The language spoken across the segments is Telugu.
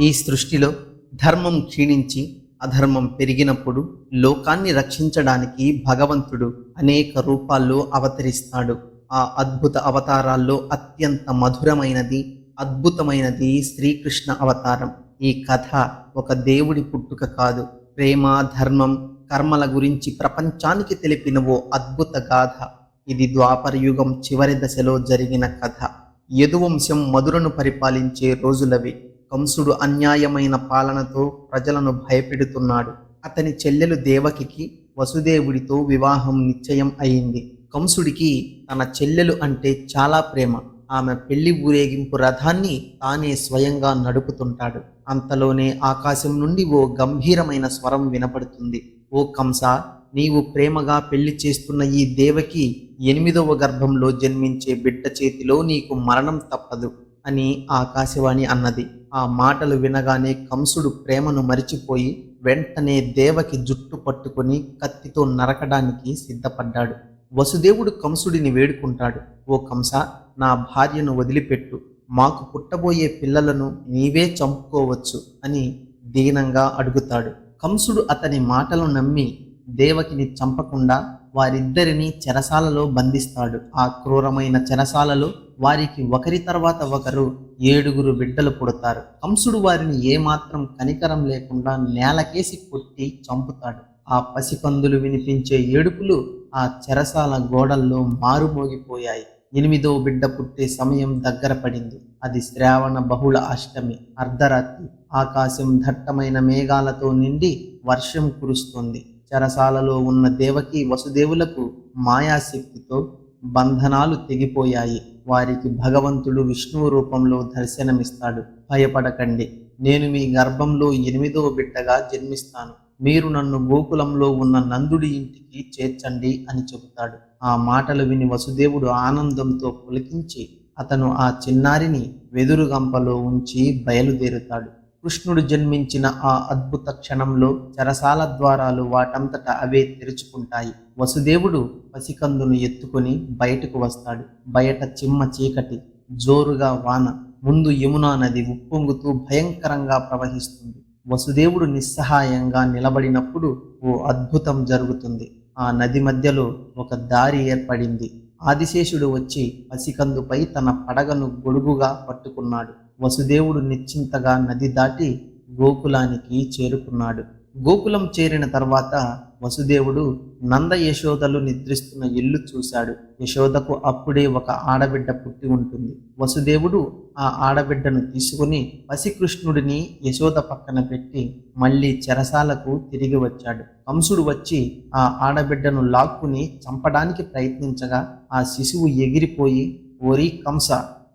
ఈ సృష్టిలో ధర్మం క్షీణించి అధర్మం పెరిగినప్పుడు లోకాన్ని రక్షించడానికి భగవంతుడు అనేక రూపాల్లో అవతరిస్తాడు. ఆ అద్భుత అవతారాల్లో అత్యంత మధురమైనది అద్భుతమైనది శ్రీకృష్ణ అవతారం. ఈ కథ ఒక దేవుడి పుట్టుక కాదు. ప్రేమ ధర్మం కర్మల గురించి ప్రపంచానికి తెలిపిన ఓ అద్భుత గాథ. ఇది ద్వాపర యుగం చివరి దశలో జరిగిన కథ. యదువంశం మధురను పరిపాలించే రోజులవి. కంసుడు అన్యాయమైన పాలనతో ప్రజలను భయపెడుతున్నాడు. అతని చెల్లెలు దేవకికి వసుదేవుడితో వివాహం నిశ్చయం అయింది. కంసుడికి తన చెల్లెలు అంటే చాలా ప్రేమ. ఆమె పెళ్ళి ఊరేగింపు రథాన్ని తానే స్వయంగా నడుపుతుంటాడు. అంతలోనే ఆకాశం నుండి ఓ గంభీరమైన స్వరం వినపడుతుంది. ఓ కంస నీవు ప్రేమగా పెళ్ళి చేస్తున్న ఈ దేవకి ఎనిమిదవ గర్భంలో జన్మించే బిడ్డ చేతిలో నీకు మరణం తప్పదు అని ఆకాశవాణి అన్నది. ఆ మాటలు వినగానే కంసుడు ప్రేమను మరిచిపోయి వెంటనే దేవకి జుట్టు పట్టుకొని కత్తితో నరకడానికి సిద్ధపడ్డాడు. వసుదేవుడు కంసుడిని వేడుకుంటాడు. ఓ కంస నా భార్యను వదిలిపెట్టు. మాకు పుట్టబోయే పిల్లలను నీవే చంపుకోవచ్చు అని దీనంగా అడుగుతాడు. కంసుడు అతని మాటలు నమ్మి దేవకిని చంపకుండా వారిద్దరిని చెరసాలలో బంధిస్తాడు. ఆ క్రూరమైన చెరసాలలో వారికి ఒకరి తర్వాత ఒకరు ఏడుగురు బిడ్డలు పుడతారు. కంసుడు వారిని ఏమాత్రం కనికరం లేకుండా నేలకేసి కొట్టి చంపుతాడు. ఆ పసికందులు వినిపించే ఏడుపులు ఆ చెరసాల గోడల్లో మారుమోగిపోయాయి. ఎనిమిదో బిడ్డ పుట్టే సమయం దగ్గర పడింది. అది శ్రావణ బహుళ అష్టమి. అర్ధరాత్రి. ఆకాశం దట్టమైన మేఘాలతో నిండి వర్షం కురుస్తుంది. చెరసాలలో ఉన్న దేవకి వసుదేవులకు మాయాశక్తితో బంధనాలు తెగిపోయాయి. వారికి భగవంతుడు విష్ణువు రూపంలో దర్శనమిస్తాడు. భయపడకండి. నేను మీ గర్భంలో ఎనిమిదవ బిడ్డగా జన్మిస్తాను. మీరు నన్ను గోకులంలో ఉన్న నందుడి ఇంటికి చేర్చండి అని చెబుతాడు. ఆ మాటలు విని వసుదేవుడు ఆనందంతో పులకించి అతను ఆ చిన్నారిని వెదురుగంపలో ఉంచి బయలుదేరుతాడు. కృష్ణుడు జన్మించిన ఆ అద్భుత క్షణంలో చరసాల ద్వారాలు వాటంతట అవే తెరుచుకుంటాయి. వసుదేవుడు పసికందును ఎత్తుకొని బయటకు వస్తాడు. బయట చిమ్మ చీకటి జోరుగా వాన ముందు యమునా నది ఉప్పొంగుతూ భయంకరంగా ప్రవహిస్తుంది. వసుదేవుడు నిస్సహాయంగా నిలబడినప్పుడు ఓ అద్భుతం జరుగుతుంది. ఆ నది మధ్యలో ఒక దారి ఏర్పడింది. ఆదిశేషుడు వచ్చి పసికందుపై తన పడగను గొడుగుగా పట్టుకున్నాడు. వసుదేవుడు నిశ్చింతగా నది దాటి గోకులానికి చేరుకున్నాడు. గోకులం చేరిన తర్వాత వసుదేవుడు నంద యశోదలు నిద్రిస్తున్న ఇల్లు చూశాడు. యశోదకు అప్పుడే ఒక ఆడబిడ్డ పుట్టి ఉంటుంది. వసుదేవుడు ఆ ఆడబిడ్డను తీసుకుని పసికృష్ణుడిని యశోద పక్కన పెట్టి మళ్ళీ చెరసాలకు తిరిగి వచ్చాడు. కంసుడు వచ్చి ఆ ఆడబిడ్డను లాక్కుని చంపడానికి ప్రయత్నించగా ఆ శిశువు ఎగిరిపోయి ఓరి కంస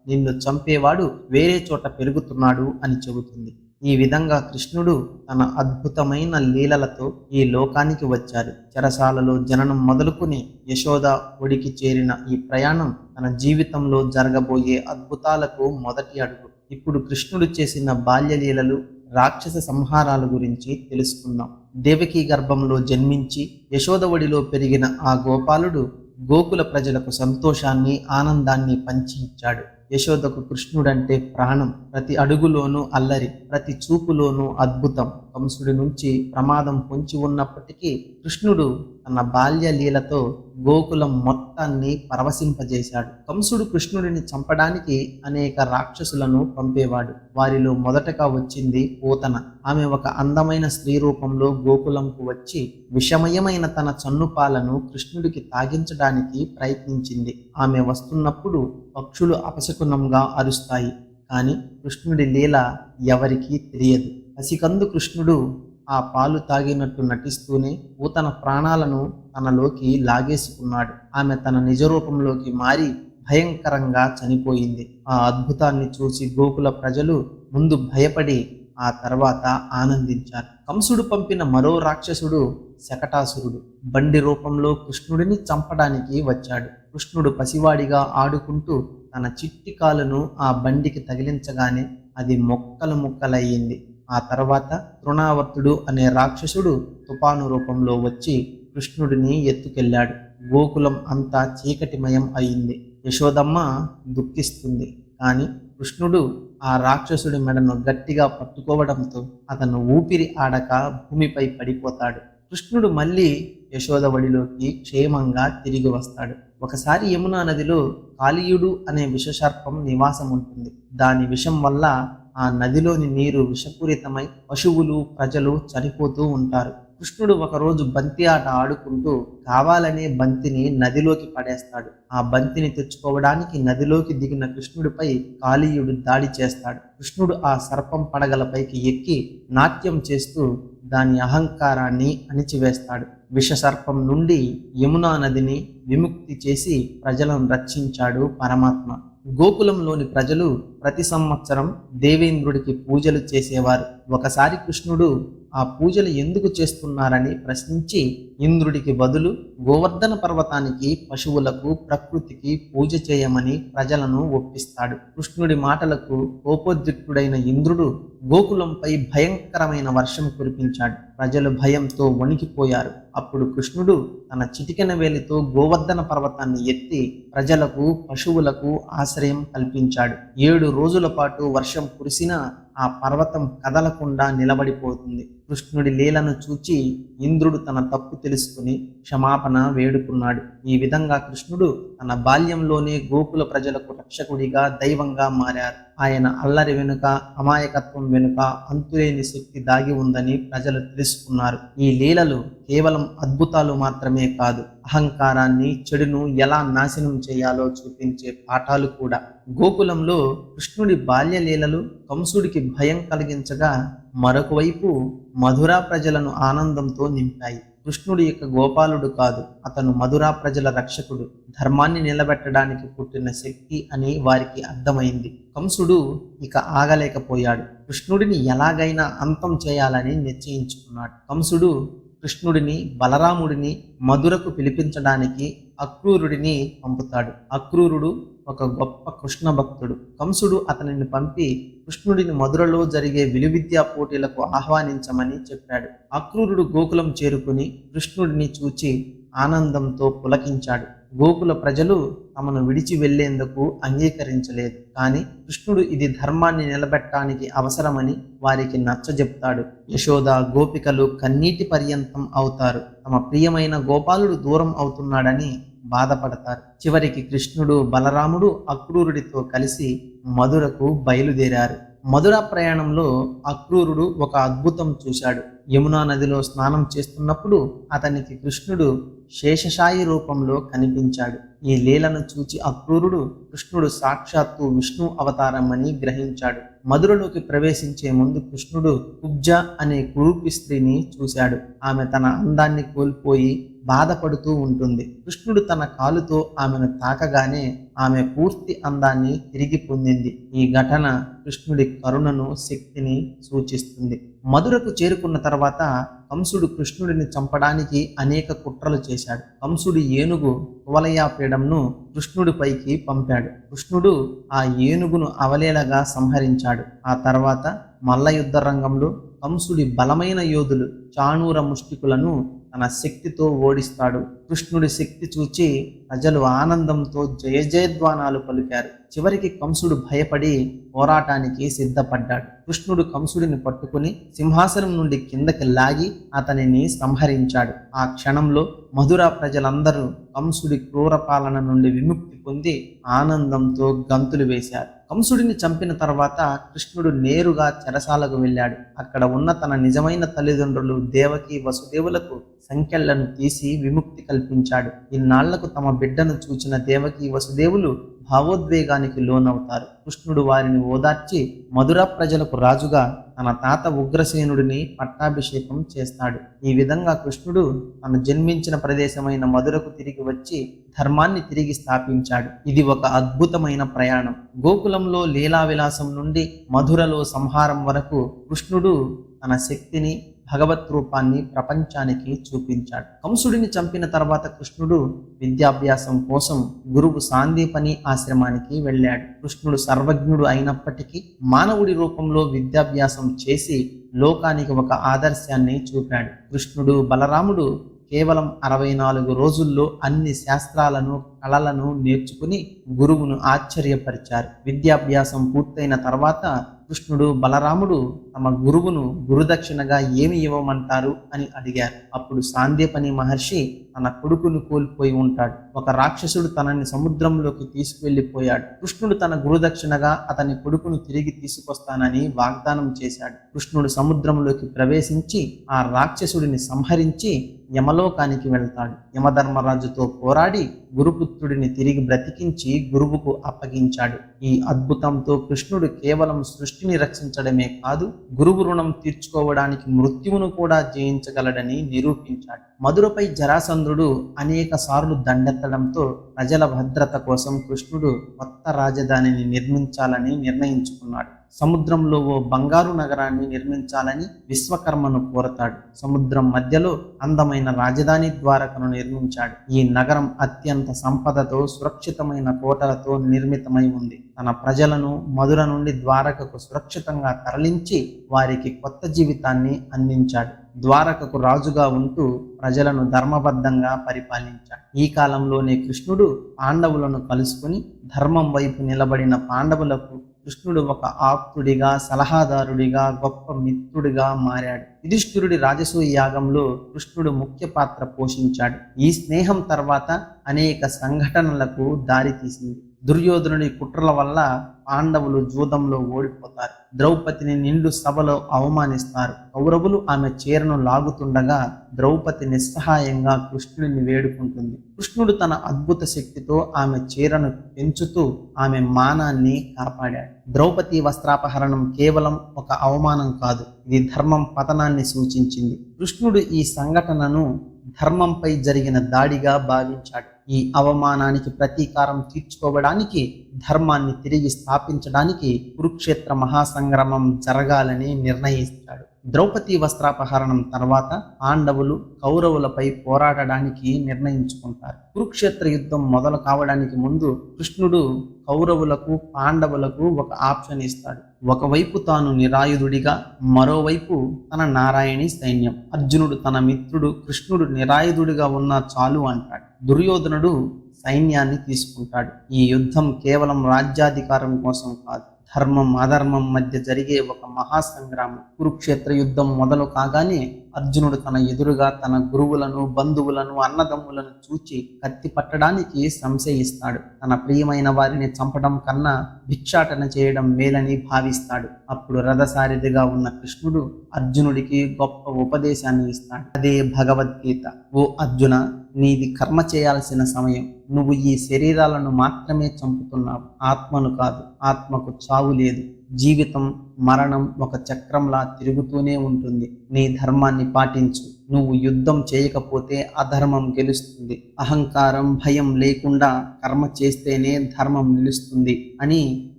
నిన్ను చంపేవాడు వేరే చోట పెరుగుతున్నాడు అని చెబుతుంది. ఈ విధంగా కృష్ణుడు తన అద్భుతమైన లీలలతో ఈ లోకానికి వచ్చాడు. చెరసాలలో జననం మొదలుకుని యశోద ఒడికి చేరిన ఈ ప్రయాణం తన జీవితంలో జరగబోయే అద్భుతాలకు మొదటి అడుగు. ఇప్పుడు కృష్ణుడు చేసిన బాల్యలీలలు రాక్షస సంహారాల గురించి తెలుసుకుందాం. దేవకీ గర్భంలో జన్మించి యశోద ఒడిలో పెరిగిన ఆ గోపాలుడు గోకుల ప్రజలకు సంతోషాన్ని ఆనందాన్ని పంచి ఇచ్చాడు యశోదకు కృష్ణుడంటే ప్రాణం. ప్రతి అడుగులోనూ అల్లరి ప్రతి చూపులోనూ అద్భుతం. కంసుడి నుంచి ప్రమాదం పొంచి ఉన్నప్పటికీ కృష్ణుడు తన బాల్య లీలతో గోకులం మొత్తాన్ని పరవశింపజేశాడు. కంసుడు కృష్ణుడిని చంపడానికి అనేక రాక్షసులను పంపేవాడు. వారిలో మొదటగా వచ్చింది పోతన. ఆమె ఒక అందమైన స్త్రీ రూపంలో గోకులంకు వచ్చి విషమయమైన తన చన్నుపాలను కృష్ణుడికి తాగించడానికి ప్రయత్నించింది. ఆమె వస్తున్నప్పుడు పక్షులు అపశకునంగా అరుస్తాయి. కానీ కృష్ణుడి లీల ఎవరికీ తెలియదు. పసికందు కృష్ణుడు ఆ పాలు తాగినట్టు నటిస్తూనే తన ప్రాణాలను తనలోకి లాగేసుకున్నాడు. ఆమె తన నిజరూపంలోకి మారి భయంకరంగా చనిపోయింది. ఆ అద్భుతాన్ని చూసి గోకుల ప్రజలు ముందు భయపడి ఆ తర్వాత ఆనందించారు. కంసుడు పంపిన మరో రాక్షసుడు శకటాసురుడు. బండి రూపంలో కృష్ణుడిని చంపడానికి వచ్చాడు. కృష్ణుడు పసివాడిగా ఆడుకుంటూ తన చిట్టి కాలును ఆ బండికి తగిలించగానే అది మొక్కలు ముక్కలయ్యింది. ఆ తర్వాత తృణావర్తుడు అనే రాక్షసుడు తుపాను రూపంలో వచ్చి కృష్ణుడిని ఎత్తుకెళ్ళాడు. గోకులం అంతా చీకటిమయం అయింది. యశోదమ్మ దుఃఖిస్తుంది. కానీ కృష్ణుడు ఆ రాక్షసుడి మెడను గట్టిగా పట్టుకోవడంతో అతను ఊపిరి ఆడక భూమిపై పడిపోతాడు. కృష్ణుడు మళ్ళీ యశోద వడిలోకి క్షేమంగా తిరిగి వస్తాడు. ఒకసారి యమునా నదిలో కాళీయుడు అనే విషసర్పం నివాసం ఉంటుంది దాని విషం వల్ల ఆ నదిలోని నీరు విషపూరితమై పశువులు ప్రజలు చనిపోతూ ఉంటారు. కృష్ణుడు ఒకరోజు బంతి ఆట ఆడుకుంటూ కావాలనే బంతిని నదిలోకి పడేస్తాడు. ఆ బంతిని తెచ్చుకోవడానికి నదిలోకి దిగిన కృష్ణుడిపై కాళీయుడు దాడి చేస్తాడు. కృష్ణుడు ఆ సర్పం పడగలపైకి ఎక్కి నాట్యం చేస్తూ దాని అహంకారాన్ని అణిచివేస్తాడు. విషసర్పం నుండి యమునా నదిని విముక్తి చేసి ప్రజలను రక్షించాడు పరమాత్మ. గోకులంలోని ప్రజలు ప్రతి సంవత్సరం దేవేంద్రుడికి పూజలు చేసేవారు. ఒకసారి కృష్ణుడు ఆ పూజలు ఎందుకు చేస్తున్నారని ప్రశ్నించి ఇంద్రుడికి బదులు గోవర్ధన పర్వతానికి పశువులకు ప్రకృతికి పూజ చేయమని ప్రజలను ఒప్పిస్తాడు. కృష్ణుడి మాటలకు కోపోద్రిక్తుడైన ఇంద్రుడు గోకులంపై భయంకరమైన వర్షం కురిపించాడు. ప్రజలు భయంతో వణికిపోయారు. అప్పుడు కృష్ణుడు తన చిటికెన వేలితో గోవర్ధన పర్వతాన్ని ఎత్తి ప్రజలకు పశువులకు ఆశ్రయం కల్పించాడు. ఏడు రోజుల పాటు వర్షం కురిసినా ఆ పర్వతం కదలకుండా నిలబడిపోతుంది. కృష్ణుడి లీలను చూచి ఇంద్రుడు తన తప్పు తెలుసుకుని క్షమాపణ వేడుకున్నాడు. ఈ విధంగా కృష్ణుడు తన బాల్యంలోనే గోకుల ప్రజలకు రక్షకుడిగా దైవంగా మారారు. ఆయన అల్లరి వెనుక అమాయకత్వం వెనుక అంతులేని శక్తి దాగి ఉందని ప్రజలు తెలుసుకున్నారు. ఈ లీలలు కేవలం అద్భుతాలు మాత్రమే కాదు అహంకారాన్ని చెడును ఎలా నాశనం చేయాలో చూపించే పాఠాలు కూడా. గోకులంలో కృష్ణుడి బాల్య లీలలు కంసుడికి భయం కలిగించగా మరొక వైపు మధురా ప్రజలను ఆనందంతో నింపాయి. కృష్ణుడి యొక్క గోపాలుడు కాదు అతను మధురా ప్రజల రక్షకుడు. ధర్మాన్ని నిలబెట్టడానికి పుట్టిన శక్తి అని వారికి అర్థమైంది. కంసుడు ఇక ఆగలేకపోయాడు. కృష్ణుడిని ఎలాగైనా అంతం చేయాలని నిశ్చయించుకున్నాడు. కంసుడు కృష్ణుడిని బలరాముడిని మధురకు పిలిపించడానికి అక్రూరుడిని పంపుతాడు. అక్రూరుడు ఒక గొప్ప కృష్ణ భక్తుడు. కంసుడు అతనిని పంపి కృష్ణుడిని మధురలో జరిగే విలువిద్యా పోటీలకు ఆహ్వానించమని చెప్పాడు. అక్రూరుడు గోకులం చేరుకుని కృష్ణుడిని చూచి ఆనందంతో పులకించాడు. గోకుల ప్రజలు తమను విడిచి వెళ్ళేందుకు అంగీకరించలేదు. కానీ కృష్ణుడు ఇది ధర్మాన్ని నిలబెట్టడానికి అవసరమని వారికి నచ్చజెప్తాడు. యశోద గోపికలు కన్నీటి పర్యంతం అవుతారు. తమ ప్రియమైన గోపాలుడు దూరం అవుతున్నాడని బాధపడతారు. చివరికి కృష్ణుడు బలరాముడు అక్రూరుడితో కలిసి మధురకు బయలుదేరారు. మధుర ప్రయాణంలో అక్రూరుడు ఒక అద్భుతం చూశాడు. యమునా నదిలో స్నానం చేస్తున్నప్పుడు అతనికి కృష్ణుడు శేషశాయి రూపంలో కనిపించాడు. ఈ లీలను చూచి అక్రూరుడు కృష్ణుడు సాక్షాత్తు విష్ణు అవతారం అని గ్రహించాడు. మధురలోకి ప్రవేశించే ముందు కృష్ణుడు కుబ్జ అనే కురూపి స్త్రీని చూశాడు. ఆమె తన అందాన్ని కోల్పోయి బాధపడుతూ ఉంటుంది. కృష్ణుడు తన కాలుతో ఆమెను తాకగానే ఆమె పూర్తి అందాన్ని తిరిగి పొందింది. ఈ ఘటన కృష్ణుడి కరుణను శక్తిని సూచిస్తుంది. మధురకు చేరుకున్న తర్వాత కంసుడు కృష్ణుడిని చంపడానికి అనేక కుట్రలు చేశాడు. కంసుడి ఏనుగు కువలయాపీడంను కృష్ణుడిపైకి పంపాడు. కృష్ణుడు ఆ ఏనుగును అవలేలగా సంహరించాడు. ఆ తర్వాత మల్ల యుద్ధ రంగంలో కంసుడి బలమైన యోధులు చాణూర ముష్టికులను తన శక్తితో ఓడిస్తాడు. కృష్ణుడి శక్తి చూచి ప్రజలు ఆనందంతో జయజయద్వానాలు పలికారు. చివరికి కంసుడు భయపడి పోరాటానికి సిద్ధపడ్డాడు. కృష్ణుడు కంసుడిని పట్టుకుని సింహాసనం నుండి కిందకి లాగి అతనిని సంహరించాడు. ఆ క్షణంలో మధుర ప్రజలందరూ కంసుడి క్రూర పాలన నుండి విముక్తి పొంది ఆనందంతో గంతులు వేశారు. కంసుడిని చంపిన తర్వాత కృష్ణుడు నేరుగా చెరసాలకు వెళ్ళాడు. అక్కడ ఉన్న తన నిజమైన తల్లిదండ్రులు దేవకి వసుదేవులకు సంఖ్యలను తీసి విముక్తి కల్పించాడు. ఇన్నాళ్ళకు తమ బిడ్డను చూచిన దేవకి వసుదేవులు భావోద్వేగానికి లోనవుతారు. కృష్ణుడు వారిని ఓదార్చి మధుర ప్రజలకు రాజుగా తన తాత ఉగ్రసేనుడిని పట్టాభిషేకం చేస్తాడు. ఈ విధంగా కృష్ణుడు తను జన్మించిన ప్రదేశమైన మధురకు తిరిగి వచ్చి ధర్మాన్ని తిరిగి స్థాపించాడు. ఇది ఒక అద్భుతమైన ప్రయాణం. గోకులంలో లీలా విలాసం నుండి మధురలో సంహారం వరకు కృష్ణుడు తన శక్తిని భగవత్ రూపాన్ని ప్రపంచానికి చూపించాడు. కంసుడిని చంపిన తర్వాత కృష్ణుడు విద్యాభ్యాసం కోసం గురువు సాందీపని ఆశ్రమానికి వెళ్ళాడు. కృష్ణుడు సర్వజ్ఞుడు అయినప్పటికీ మానవుడి రూపంలో విద్యాభ్యాసం చేసి లోకానికి ఒక ఆదర్శాన్ని చూపాడు. కృష్ణుడు బలరాముడు కేవలం అరవై నాలుగు రోజుల్లో అన్ని శాస్త్రాలను కళలను నేర్చుకుని గురువును ఆశ్చర్యపరిచారు. విద్యాభ్యాసం పూర్తయిన తర్వాత కృష్ణుడు బలరాముడు తమ గురువును గురుదక్షిణగా ఏమి ఇవ్వమంటారు అని అడిగారు. అప్పుడు సాందీపని మహర్షి తన కొడుకును కోల్పోయి ఉంటాడు. ఒక రాక్షసుడు తనని సముద్రంలోకి తీసుకువెళ్ళిపోయాడు కృష్ణుడు తన గురుదక్షిణగా అతని కొడుకును తిరిగి తీసుకొస్తానని వాగ్దానం చేశాడు. కృష్ణుడు సముద్రంలోకి ప్రవేశించి ఆ రాక్షసుడిని సంహరించి యమలోకానికి వెళ్తాడు. యమధర్మరాజుతో పోరాడి గురుపుత్రుడిని తిరిగి బ్రతికించి గురువుకు అప్పగించాడు. ఈ అద్భుతంతో కృష్ణుడు కేవలం సృష్టిని రక్షించడమే కాదు గురువు రుణం తీర్చుకోవడానికి మృత్యువును కూడా జయించగలడని నిరూపించాడు. మధురపై జరాసంద్రుడు అనేక సార్లు దండెత్తడంతో ప్రజల భద్రత కోసం కృష్ణుడు కొత్త రాజధానిని నిర్మించాలని నిర్ణయించుకున్నాడు. సముద్రంలో ఓ బంగారు నగరాన్ని నిర్మించాలని విశ్వకర్మను కోరతాడు. సముద్రం మధ్యలో అందమైన రాజధాని ద్వారకను నిర్మించాడు. ఈ నగరం అత్యంత సంపదతో సురక్షితమైన కోటలతో నిర్మితమై ఉంది. తన ప్రజలను మధుర నుండి ద్వారకకు సురక్షితంగా తరలించి వారికి కొత్త జీవితాన్ని అందించాడు. ద్వారకకు రాజుగా ఉంటూ ప్రజలను ధర్మబద్ధంగా పరిపాలించాడు. ఈ కాలంలోనే కృష్ణుడు పాండవులను కలుసుకుని ధర్మం వైపు నిలబడిన పాండవులకు కృష్ణుడు ఒక ఆప్తుడిగా సలహాదారుడిగా గొప్ప మిత్రుడిగా మారాడు. యుధిష్ఠిరుడి రాజసూయ యాగంలో కృష్ణుడు ముఖ్య పాత్ర పోషించాడు. ఈ స్నేహం తర్వాత అనేక సంఘటనలకు దారితీసింది. దుర్యోధనుడి కుట్రల వల్ల పాండవులు జూదంలో ఓడిపోతారు. ద్రౌపదిని నిండు సభలో అవమానిస్తారు. కౌరవులు ఆమె చీరను లాగుతుండగా ద్రౌపది నిస్సహాయంగా కృష్ణుడిని వేడుకుంటుంది. కృష్ణుడు తన అద్భుత శక్తితో ఆమె చీరను పెంచుతూ ఆమె మానాన్ని కాపాడాడు. ద్రౌపది వస్త్రాపహరణం కేవలం ఒక అవమానం కాదు ఇది ధర్మం పతనాన్ని సూచించింది. కృష్ణుడు ఈ సంఘటనను ధర్మంపై జరిగిన దాడిగా భావించాడు. ఈ అవమానానికి ప్రతీకారం తీర్చుకోవడానికి ధర్మాన్ని తిరిగి స్థాపించడానికి కురుక్షేత్ర మహాసంగ్రామం జరగాలని నిర్ణయిస్తాడు. ద్రౌపది వస్త్రాపహరణం తర్వాత పాండవులు కౌరవులపై పోరాడడానికి నిర్ణయించుకుంటారు. కురుక్షేత్ర యుద్ధం మొదలు కావడానికి ముందు కృష్ణుడు కౌరవులకు పాండవులకు ఒక ఆప్షన్ ఇస్తాడు. ఒకవైపు తాను నిరాయుధుడిగా మరోవైపు తన నారాయణి సైన్యం. అర్జునుడు తన మిత్రుడు కృష్ణుడు నిరాయుధుడిగా ఉన్నా చాలు అంటాడు. దుర్యోధనుడు సైన్యాన్ని తీసుకుంటాడు. ఈ యుద్ధం కేవలం రాజ్యాధికారం కోసం కాదు ధర్మం అధర్మం మధ్య జరిగే ఒక మహాసంగ్రామం. కురుక్షేత్ర యుద్ధం మొదలు కాగానే అర్జునుడు తన ఎదురుగా తన గురువులను బంధువులను అన్నదమ్ములను చూచి కత్తి పట్టడానికి సంశయిస్తాడు. తన ప్రియమైన వారిని చంపడం కన్నా భిక్షాటన చేయడం మేలని భావిస్తాడు. అప్పుడు రథసారిదిగా ఉన్న కృష్ణుడు అర్జునుడికి గొప్ప ఉపదేశాన్ని ఇస్తాడు. అదే భగవద్గీత. ఓ అర్జున నీది కర్మ చేయాల్సిన సమయం. నువ్వు ఈ శరీరాలను మాత్రమే చంపుతున్నావు. ఆత్మను కాదు ఆత్మకు చావు లేదు. జీవితం మరణం ఒక చక్రంలా తిరుగుతూనే ఉంటుంది. నీ ధర్మాన్ని పాటించు. నువ్వు యుద్ధం చేయకపోతే అధర్మం గెలుస్తుంది. అహంకారం భయం లేకుండా కర్మ చేస్తేనే ధర్మం నిలుస్తుంది అని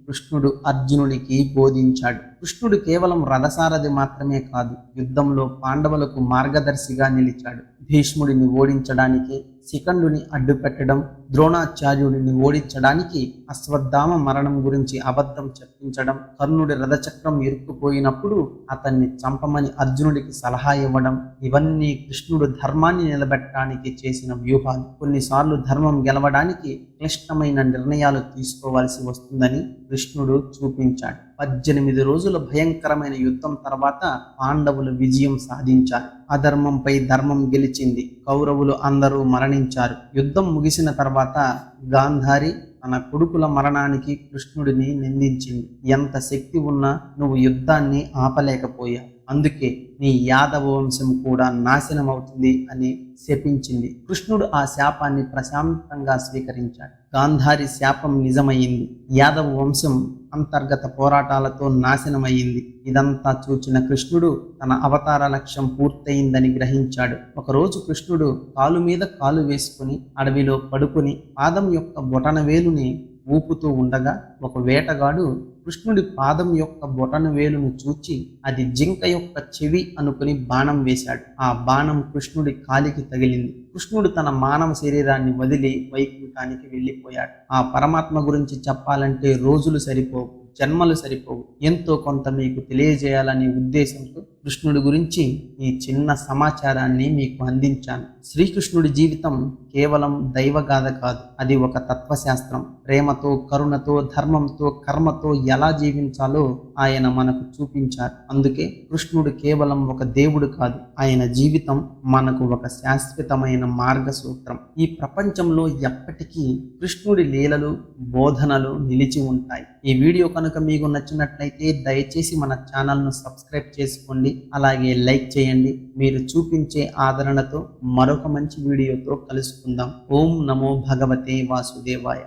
కృష్ణుడు అర్జునుడికి బోధించాడు. కృష్ణుడు కేవలం రథసారథి మాత్రమే కాదు యుద్ధంలో పాండవులకు మార్గదర్శిగా నిలిచాడు. భీష్ముడిని ఓడించడానికి శిఖండుని అడ్డుపెట్టడం ద్రోణాచార్యుడిని ఓడించడానికి అశ్వత్థామ మరణం గురించి అబద్ధం చెప్పించడం కర్ణుడి రథచక్రం ఇరుక్కుపోయినప్పుడు అతన్ని చంపమని అర్జునుడికి సలహా ఇవ్వడం ఇవన్నీ కృష్ణుడు ధర్మాన్ని నిలబెట్టడానికి చేసిన వ్యూహాలు. కొన్నిసార్లు ధర్మం గెలవడానికి క్లిష్టమైన నిర్ణయాలు తీసుకోవాల్సి వస్తుందని కృష్ణుడు చూపించాడు. పద్దెనిమిది రోజుల భయంకరమైన యుద్ధం తర్వాత పాండవులు విజయం సాధించారు. అధర్మంపై ధర్మం గెలిచింది. కౌరవులు అందరూ మరణించారు. యుద్ధం ముగిసిన తర్వాత గాంధారి తన కొడుకుల మరణానికి కృష్ణుడిని నిందించింది. ఎంత శక్తి ఉన్నా నువ్వు యుద్ధాన్ని ఆపలేకపోయా అందుకే నీ యాదవ వంశం కూడా నాశనం అవుతుంది అని శపించింది. కృష్ణుడు ఆ శాపాన్ని ప్రశాంతంగా స్వీకరించాడు. గాంధారి శాపం నిజమయ్యింది. యాదవ వంశం అంతర్గత పోరాటాలతో నాశనమయ్యింది. ఇదంతా చూచిన కృష్ణుడు తన అవతార లక్ష్యం పూర్తయిందని గ్రహించాడు. ఒకరోజు కృష్ణుడు కాలు మీద కాలు వేసుకుని అడవిలో పడుకుని పాదం యొక్క బొటన వేలుని ఊపుతూ ఉండగా ఒక వేటగాడు కృష్ణుడి పాదం యొక్క బొటన వేలును చూచి అది జింక యొక్క చెవి అనుకుని బాణం వేశాడు. ఆ బాణం కృష్ణుడి కాలికి తగిలింది. కృష్ణుడు తన మానవ శరీరాన్ని వదిలి వైకుంఠానికి వెళ్ళిపోయాడు. ఆ పరమాత్మ గురించి చెప్పాలంటే రోజులు సరిపోవు జన్మలు సరిపోవు. ఎంతో కొంత మీకు తెలియజేయాలనే ఉద్దేశంతో కృష్ణుడి గురించి ఈ చిన్న సమాచారాన్ని మీకు అందించాను. శ్రీకృష్ణుడి జీవితం కేవలం దైవగాథ కాదు అది ఒక తత్వశాస్త్రం. ప్రేమతో కరుణతో ధర్మంతో కర్మతో ఎలా జీవించాలో ఆయన మనకు చూపించారు. అందుకే కృష్ణుడు కేవలం ఒక దేవుడు కాదు ఆయన జీవితం మనకు ఒక శాశ్వతమైన మార్గసూత్రం. ఈ ప్రపంచంలో ఎప్పటికీ కృష్ణుడి లీలలు బోధనలు నిలిచి ఉంటాయి. ఈ వీడియో కనుక మీకు నచ్చినట్లయితే దయచేసి మన ఛానల్ను సబ్స్క్రైబ్ చేసుకోండి. అలాగే లైక్ చేయండి. మీరు చూపించే ఆదరణతో మరొక మంచి వీడియోతో కలుసుకుందాం. ఓం నమో భగవతే వాసుదేవాయ.